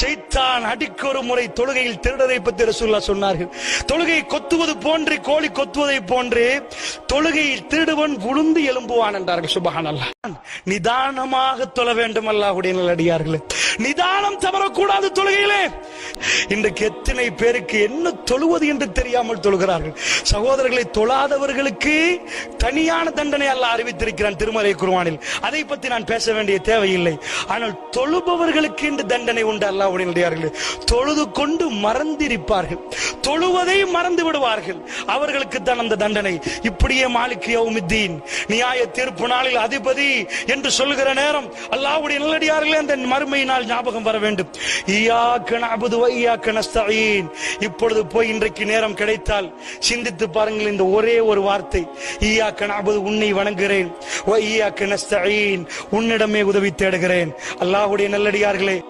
செய்தான் அடிக்க ஒரு முறை தொழுகையில் திருடரை பற்றி ரசூல்லா சொன்னார்கள். தொழுகை கொத்துவது போன்று கோழி கொத்துவதை போன்று தொழுகையில் திருடுவன் உளுந்து எழும்புவான் என்றார்கள். சுபஹான் நிதானமாக தொழ வேண்டும் அல்லாஹுடைய நல்லடியார்களே. நிதானம் தவறக்கூடாது தொழுகையிலே. இன்றைக்கு எத்தனை பேருக்கு என்ன தொழுவது என்று தெரியாமல் தொழுகிறார்கள்? சகோதரர்களை தொழாதவர்களுக்கு தனியான தண்டனை அல்ல அறிவித்திருக்கிறான் திருமலை குருவானில் அதை பற்றி நான் பேச வேண்டிய தேவையில்லை. ஆனால் தொழுபவர்களுக்கு என்று தண்டனை உண்டு அல்லாஹ்வுடைய தொழுது கொண்டு மறந்திருப்பார்கள். தொழுவதை மறந்து விடுவார்கள். அவர்களுக்கு தான் அந்த தண்டனை. இப்படியே மாலிக் யௌமித்தீன் நியாய தீர்ப்பு நாளில் அதிபதி என்று சொல்லுகிற நேரம் அல்லாவுடைய நல்லடியார்களே அந்த மறுமையினால் ஞாபகம் வர வேண்டும். ஈயாக்க நஅபுது வ ஈயாக்க இப்பொழுது போய் இன்றைக்கு நேரம் கிடைத்தால் சிந்தித்து பாருங்கள் இந்த ஒரே ஒரு வார்த்தை. ஈயாக்க நஅபுது உன்னை வணங்குகிறேன். வ ஈயாக்க உன்னிடமே உதவி தேடுகிறேன். அல்லாஹுடைய நல்லடியார்களே